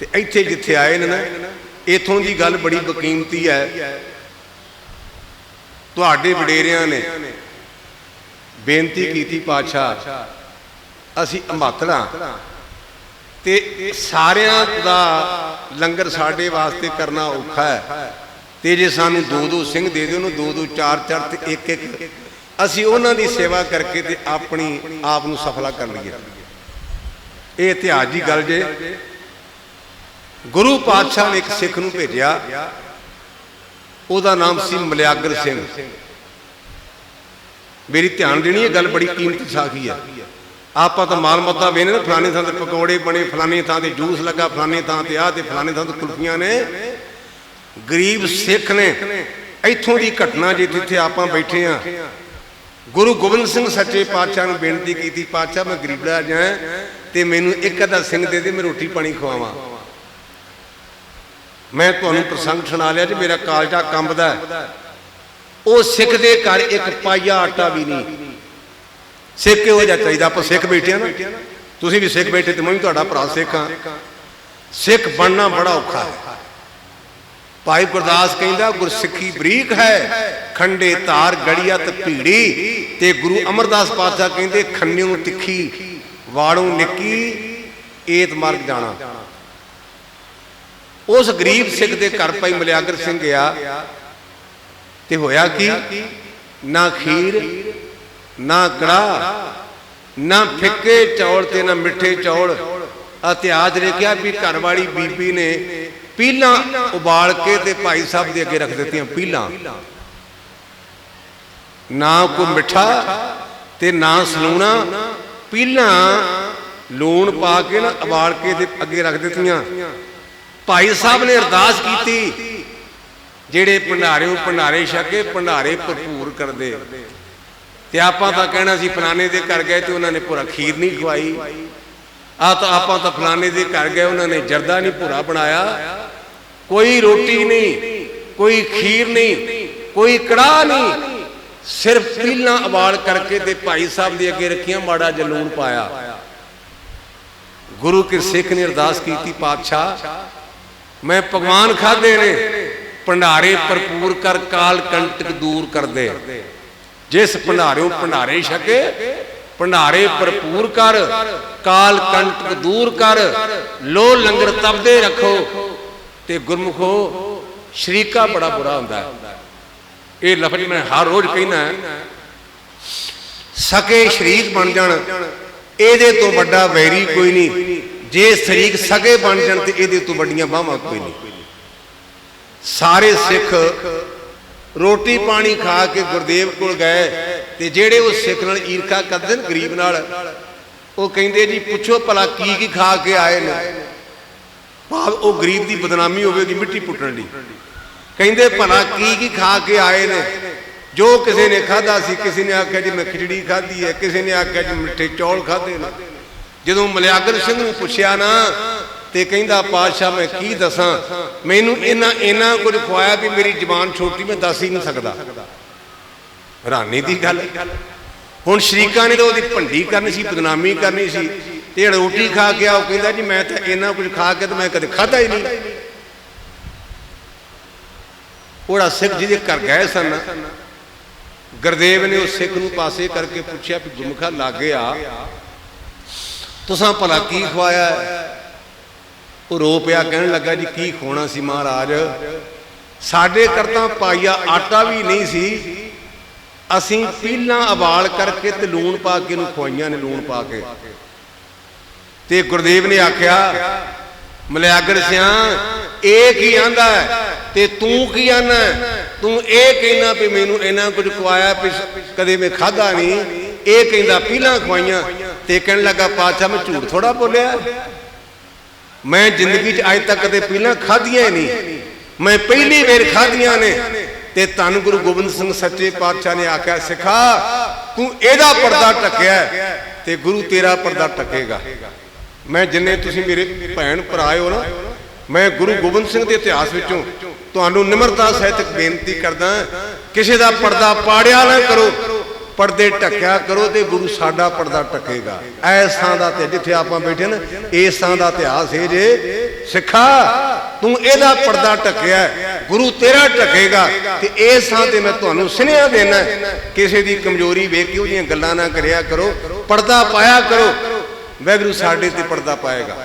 ਤੇ ਇੱਥੇ ਜਿੱਥੇ ਆਏ ਨੇ ਨਾ, ਇਥੋਂ ਦੀ ਗੱਲ ਬੜੀ ਬਕੀਮਤੀ ਹੈ। ਤੁਹਾਡੇ ਵਡੇਰਿਆਂ ਨੇ ਬੇਨਤੀ ਕੀਤੀ, ਪਾਤਸ਼ਾਹ, ਅਸੀਂ ਅੰਬਾਤੜਾ ਤੇ ਸਾਰਿਆਂ ਦਾ ਲੰਗਰ ਸਾਡੇ ਵਾਸਤੇ ਕਰਨਾ ਔਖਾ ਹੈ। ਤੇ ਜੇ ਸਾਨੂੰ ਦੋ ਦੋ ਸਿੰਘ ਦੇ ਦਿਓ ਉਹਨੂੰ ਦੋ ਦੋ ਚਾਰ ਚਾਰ ਤੇ ਇੱਕ ਇੱਕ ਅਸੀਂ ਉਹਨਾਂ ਦੀ ਸੇਵਾ ਕਰਕੇ ਤੇ ਆਪਣੀ ਆਪ ਨੂੰ ਸਫਲਾ ਕਰ ਲਈਏ। ਇਹ ਇਤਿਹਾਸ ਦੀ ਗੱਲ ਜੇ। ਗੁਰੂ ਪਾਤਸ਼ਾਹ ਨੇ ਇੱਕ ਸਿੱਖ ਨੂੰ ਭੇਜਿਆ। ਉਹਦਾ ਨਾਮ ਸੀ ਮਲਿਆਗਰ ਸਿੰਘ। ਮੇਰੀ ਧਿਆਨ ਦੇਣੀ ਇਹ ਗੱਲ ਬੜੀ ਕੀਮਤੀ ਸਾਖੀ ਆ ਆਪਾਂ ਤਾਂ ਮਾਲ ਮੱਤਾ ਵੇਨੇ ਨਾ, ਫਲਾਣੇ ਥਾਂ ਤੇ ਪਕੌੜੇ ਬਣੇ, ਫਲਾਣੇ ਥਾਂ ਤੇ ਜੂਸ ਲੱਗਾ, ਫਲਾਣੇ ਥਾਂ ਤੇ ਆਹ ਤੇ ਫਲਾਣੇ ਥਾਂ ਤੇ ਕੁਲਫੀਆਂ ਨੇ। ਗਰੀਬ ਸਿੱਖ ਨੇ। ਇੱਥੋਂ ਦੀ ਘਟਨਾ ਜੇ ਜਿੱਥੇ ਆਪਾਂ ਬੈਠੇ ਆ ਗੁਰੂ ਗੋਬਿੰਦ ਸਿੰਘ ਸੱਚੇ ਪਾਤਸ਼ਾਹ ਨੂੰ ਬੇਨਤੀ ਕੀਤੀ, ਪਾਤਸ਼ਾਹ, ਮੈਂ ਗਰੀਬੜਾ ਜਾਂ ਤੇ ਮੈਨੂੰ ਇੱਕ ਅੱਧਾ ਸਿੰਘ ਦੇ ਦੇ, ਮੈਂ ਰੋਟੀ ਪਾਣੀ ਖਵਾਵਾਂ। ਮੈਂ ਤੁਹਾਨੂੰ ਪ੍ਰਸੰਗ ਸੁਣਾ ਲਿਆ ਜੀ, ਮੇਰਾ ਕਾਲਜਾ ਕੰਬਦਾ ਉਹ ਸਿੱਖ ਦੇ ਘਰ ਇੱਕ ਪਾਈਆ ਆਟਾ ਵੀ ਨਹੀਂ। ਸਿੱਖ ਕਿਹੋ ਜਿਹਾ ਚਾਹੀਦਾ? ਆਪਾਂ ਸਿੱਖ ਬੈਠੇ ਆ ਨਾ। ਤੁਸੀਂ ਵੀ ਸਿੱਖ ਬੈਠੇ ਤੇ ਮੈਂ ਵੀ ਤੁਹਾਡਾ ਭਰਾ ਸਿੱਖ ਹਾਂ। ਸਿੱਖ ਬਣਨਾ ਬੜਾ ਔਖਾ ਹੈ। ਭਾਈ ਗੁਰਦਾਸ ਕਹਿੰਦਾ ਗੁਰਸਿੱਖੀ ਬਰੀਕ ਹੈ, ਖੰਡੇ ਧਾਰ, ਗੜੀਆ ਭੀੜੀ ਤੇ ਗੁਰੂ ਅਮਰਦਾਸ ਪਾਤਸ਼ਾਹ ਕਹਿੰਦੇ, ਖੰਨਿਓ ਤਿੱਖੀ ਵਾੜੋਂ ਨਿੱਕੀ, ਏਤ ਮਾਰਗ ਜਾਣਾ। ਉਸ ਗਰੀਬ ਸਿੱਖ ਦੇ ਘਰ ਭਾਈ ਮਲਿਆਗਰ ਸਿੰਘ ਗਿਆ ਤੇ ਹੋਇਆ ਕੀ? ਨਾ ਖੀਰ ਨਾ ਕੜਾ ਨਾ ਫਿੱਕੇ ਚੌਲ ਤੇ ਨਾ ਮਿੱਠੇ ਚੌਲ। ਇਤਿਹਾਸ ਨੇ ਕਿਹਾ ਵੀ ਘਰ ਵਾਲੀ ਬੀਬੀ ਨੇ ਪੀਲਾਂ ਉਬਾਲ ਕੇ ਤੇ ਭਾਈ ਸਾਹਿਬ ਦੇ ਅੱਗੇ ਰੱਖ ਦਿੱਤੀਆਂ ਪੀਲਾਂ। ਨਾ ਕੋ ਮਿੱਠਾ ਤੇ ਨਾ ਸਲੂਣਾ। ਪੀਲਾਂ ਲੂਣ ਪਾ ਕੇ ਨਾ ਉਬਾਲ ਕੇ ਤੇ ਅੱਗੇ ਰੱਖ ਦਿੱਤੀਆਂ। ਭਾਈ ਸਾਹਿਬ ਨੇ ਅਰਦਾਸ ਕੀਤੀ, ਜਿਹੜੇ ਭੰਡਾਰੇ, ਉਹ ਭੰਡਾਰੇ ਛਕੇ, ਭੰਡਾਰੇ ਭਰਪੂਰ ਕਰਦੇ। ਤੇ ਆਪਾਂ ਤਾਂ ਕਹਿਣਾ ਸੀ, ਫਲਾਣੇ ਦੇ ਘਰ ਗਏ ਤੇ ਉਹਨਾਂ ਨੇ ਪੂਰਾ ਖੀਰ ਨਹੀਂ ਖਵਾਈ। ਆ ਤਾਂ ਆਪਾਂ ਤਾਂ ਫਲਾਣੇ ਦੇ ਘਰ ਗਏ, ਉਹਨਾਂ ਨੇ ਜਰਦਾ ਨਹੀਂ ਪੂਰਾ ਬਣਾਇਆ। ਕੋਈ ਰੋਟੀ ਨਹੀਂ, ਕੋਈ ਖੀਰ ਨਹੀਂ, ਕੋਈ ਕੜਾਹ ਨਹੀਂ। ਸਿਰਫ ਪੀਲਾਂ ਉਬਾਲ ਕਰਕੇ ਤੇ ਭਾਈ ਸਾਹਿਬ ਦੇ ਅੱਗੇ ਰੱਖੀਆਂ, ਮਾੜਾ ਜਲੂਣ ਪਾਇਆ। ਗੁਰੂ ਕੇ ਸਿੱਖ ਨੇ ਅਰਦਾਸ ਕੀਤੀ, ਪਾਤਸ਼ਾਹ ਮੈਂ ਭਗਵਾਨ ਖਾਦੇ ਨੇ। ਭੰਡਾਰੇ ਭਰਪੂਰ ਕਰ, ਕਾਲ ਕੰਟਕ ਦੂਰ ਕਰਦੇ। ਜਿਸ ਭੰਡਾਰਿਓਂ ਭੰਡਾਰੇ ਛਕੇ, ਭੰਡਾਰੇ ਭਰਪੂਰ ਕਰ, ਕਾਲ ਕੰਟਕ ਦੂਰ ਕਰ ਲੋ ਲੰਗਰ ਤਪਦੇ ਰੱਖੋ। ਤੇ ਗੁਰਮੁਖੋ, ਸ਼ਰੀਕਾ ਬੜਾ ਬੁਰਾ ਹੁੰਦਾ ਹੈ। ਇਹ ਲਫ਼ਜ਼ ਮੈਂ ਹਰ ਰੋਜ਼ ਕਹਿੰਦਾ ਸਕੇ ਸ਼ਰੀਕ ਬਣ ਜਾਣ, ਇਹਦੇ ਤੋਂ ਵੱਡਾ ਵੈਰੀ ਕੋਈ ਨਹੀਂ। ਜੇ ਸ਼ਰੀਕ ਸਗੇ ਬਣ ਜਾਣ ਤੇ ਇਹਦੇ ਤੋਂ ਵੱਡੀਆਂ ਬਾਹਾਂ ਕੋਈ ਨਹੀਂ। ਸਾਰੇ ਸਿੱਖ ਰੋਟੀ ਪਾਣੀ ਖਾ ਕੇ ਗੁਰਦੇਵ ਕੋਲ ਗਏ ਤੇ ਜਿਹੜੇ ਉਹ ਸਿੱਖ ਨਾਲ ਈਰਖਾ ਕਰਦੇ ਨੇ ਗਰੀਬ ਨਾਲ, ਉਹ ਕਹਿੰਦੇ ਜੀ, ਪੁੱਛੋ ਭਲਾ ਕੀ ਕੀ ਖਾ ਕੇ ਆਏ ਨੇ। ਭਾਵ ਉਹ ਗਰੀਬ ਦੀ ਬਦਨਾਮੀ ਹੋਵੇਗੀ ਮਿੱਟੀ ਪੁੱਟਣ ਦੀ। ਕਹਿੰਦੇ ਭਲਾ ਕੀ ਕੀ ਖਾ ਕੇ ਆਏ ਨੇ। ਜੋ ਕਿਸੇ ਨੇ ਖਾਦਾ ਸੀ, ਕਿਸੇ ਨੇ ਆਖਿਆ ਜੀ ਮੈਂ ਖਿਚੜੀ ਖਾਧੀ ਹੈ, ਕਿਸੇ ਨੇ ਆਖਿਆ ਜੀ ਮਿੱਠੇ ਚੌਲ ਖਾਦੇ ਨੇ। ਜਦੋਂ ਮਲਿਆਗਰ ਸਿੰਘ ਨੂੰ ਪੁੱਛਿਆ ਨਾ ਤੇ ਕਹਿੰਦਾ, ਪਾਤਸ਼ਾਹ, ਮੈਂ ਕੀ ਦੱਸਾਂ? ਮੈਨੂੰ ਇਹਨਾਂ ਇਹਨਾਂ ਕੁਝ ਖਵਾਇਆ ਵੀ ਮੇਰੀ ਜ਼ਬਾਨ ਛੋਟੀ, ਮੈਂ ਦੱਸ ਹੀ ਨਹੀਂ ਸਕਦਾ। ਹੈਰਾਨੀ ਦੀ ਗੱਲ। ਹੁਣ ਸ਼ਰੀਕਾਂ ਨੇ ਤਾਂ ਉਹਦੀ ਭੰਡੀ ਕਰਨੀ ਸੀ, ਬਦਨਾਮੀ ਕਰਨੀ ਸੀ ਤੇ ਰੋਟੀ ਖਾ ਕੇ ਆ, ਉਹ ਕਹਿੰਦਾ, ਜੀ, ਮੈਂ ਤਾਂ ਇਹਨਾਂ ਕੁਝ ਖਾ ਕੇ ਤਾਂ ਮੈਂ ਕਦੇ ਖਾਦਾ ਹੀ ਨਹੀਂ। ਉਹੜਾ ਸਿੱਖ ਜਿਹਦੇ ਘਰ ਗਏ ਸਨ, ਗੁਰਦੇਵ ਨੇ ਉਸ ਸਿੱਖ ਨੂੰ ਪਾਸੇ ਕਰਕੇ ਪੁੱਛਿਆ ਵੀ ਗੁਰਮੁਖਾ ਲਾਗੇ ਆ ਤੁਸਾਂ ਭਲਾ ਕੀ ਖਵਾਇਆ ਉਹ ਰੋ ਪਿਆ ਕਹਿਣ ਲੱਗਾ, ਜੀ, ਕੀ ਖੋਣਾ ਸੀ ਮਹਾਰਾਜ? ਸਾਡੇ ਕਰਤਾ ਪਾਈਆ ਆਟਾ ਵੀ ਨਹੀਂ ਸੀ। ਅਸੀਂ ਪੀਲਾਂ ਉਬਾਲ ਕਰਕੇ ਤੇ ਲੂਣ ਪਾ ਕੇ ਨੂੰ ਖਵਾਈਆਂ ਨੇ ਲੂਣ ਪਾ ਕੇ। ਤੇ ਗੁਰਦੇਵ ਨੇ ਆਖਿਆ ਮਲਿਆਗਰ ਸਿਆ, ਇਹ ਕੀ ਆਂਦਾ ਤੇ ਤੂੰ ਕੀ ਆਨਾ ਤੂੰ ਇਹ ਕਹਿਣਾ ਵੀ ਮੈਨੂੰ ਇਹਨਾਂ ਕੁਝ ਖਵਾਇਆ ਵੀ ਕਦੇ ਮੈਂ ਖਾਦਾ ਨਹੀਂ। ਇਹ ਕਹਿੰਦਾ, ਪੀਲਾਂ ਖਵਾਈਆਂ। ਤੇ ਕਹਿਣ ਲੱਗਾ, ਪਾਤਸ਼ਾਹ, ਮੈਂ ਝੂਠ ਥੋੜਾ ਬੋਲਿਆ ਮੈਂ ਜ਼ਿੰਦਗੀ 'ਚ ਅੱਜ ਤੱਕ ਕਦੇ ਪੀਲਾਂ ਖਾਧੀਆਂ ਨਹੀਂ। ਮੈਂ ਪਹਿਲੀ ਵਾਰ ਖਾਧੀਆਂ ਨੇ। ਤੇ ਧੰਨ ਗੁਰੂ ਗੋਬਿੰਦ ਸਿੰਘ ਸੱਚੇ ਪਾਤਸ਼ਾਹ ਨੇ ਆਖਿਆ, ਸਿਖਾ, ਤੂੰ ਇਹਦਾ ਪਰਦਾ ਟੱਕਿਆ ਤੇ ਗੁਰੂ ਤੇਰਾ ਪਰਦਾ ਟੱਕੇਗਾ ਮੈਂ ਜਿੰਨੇ ਤੁਸੀਂ ਮੇਰੇ ਭੈਣ ਭਰਾ ਹੋ ਨਾ, ਮੈਂ ਗੁਰੂ ਗੋਬਿੰਦ ਸਿੰਘ ਦੇ ਇਤਿਹਾਸ ਵਿੱਚੋਂ ਤੁਹਾਨੂੰ ਨਿਮਰਤਾ ਸਹਿਤ ਬੇਨਤੀ ਕਰਦਾ ਕਿਸੇ ਦਾ ਪਰਦਾ ਪਾੜਿਆ ਨਾ ਕਰੋ ਪਰਦੇ ਟੱਕਿਆ ਕਰੋ ਤੇ ਗੁਰੂ ਸਾਡਾ ਪਰਦਾ ਟੱਕੇਗਾ ਐਸ ਥਾਂ ਦਾ ਤੇ ਜਿੱਥੇ ਆਪਾਂ ਬੈਠੇ ਨੇ, ਇਸ ਥਾਂ ਦਾ ਇਤਿਹਾਸ ਹੈ ਜੇ। ਸਿੱਖਾ, ਤੂੰ ਇਹਦਾ ਪਰਦਾ ਟੱਕਿਆ ਗੁਰੂ ਤੇਰਾ ਟੱਕੇਗਾ ਤੇ ਇਸ ਥਾਂ ਤੇ ਮੈਂ ਤੁਹਾਨੂੰ ਸੁਨੇਹਾ ਦੇਣਾ ਕਿਸੇ ਦੀ ਕਮਜ਼ੋਰੀ ਵੇਖ ਕੇ ਉਹਦੀਆਂ ਗੱਲਾਂ ਨਾ ਕਰਿਆ ਕਰੋ। ਪਰਦਾ ਪਾਇਆ ਕਰੋ। ਵਾਹਿਗੁਰੂ ਸਾਡੇ ਤੇ ਪਰਦਾ ਪਾਏਗਾ।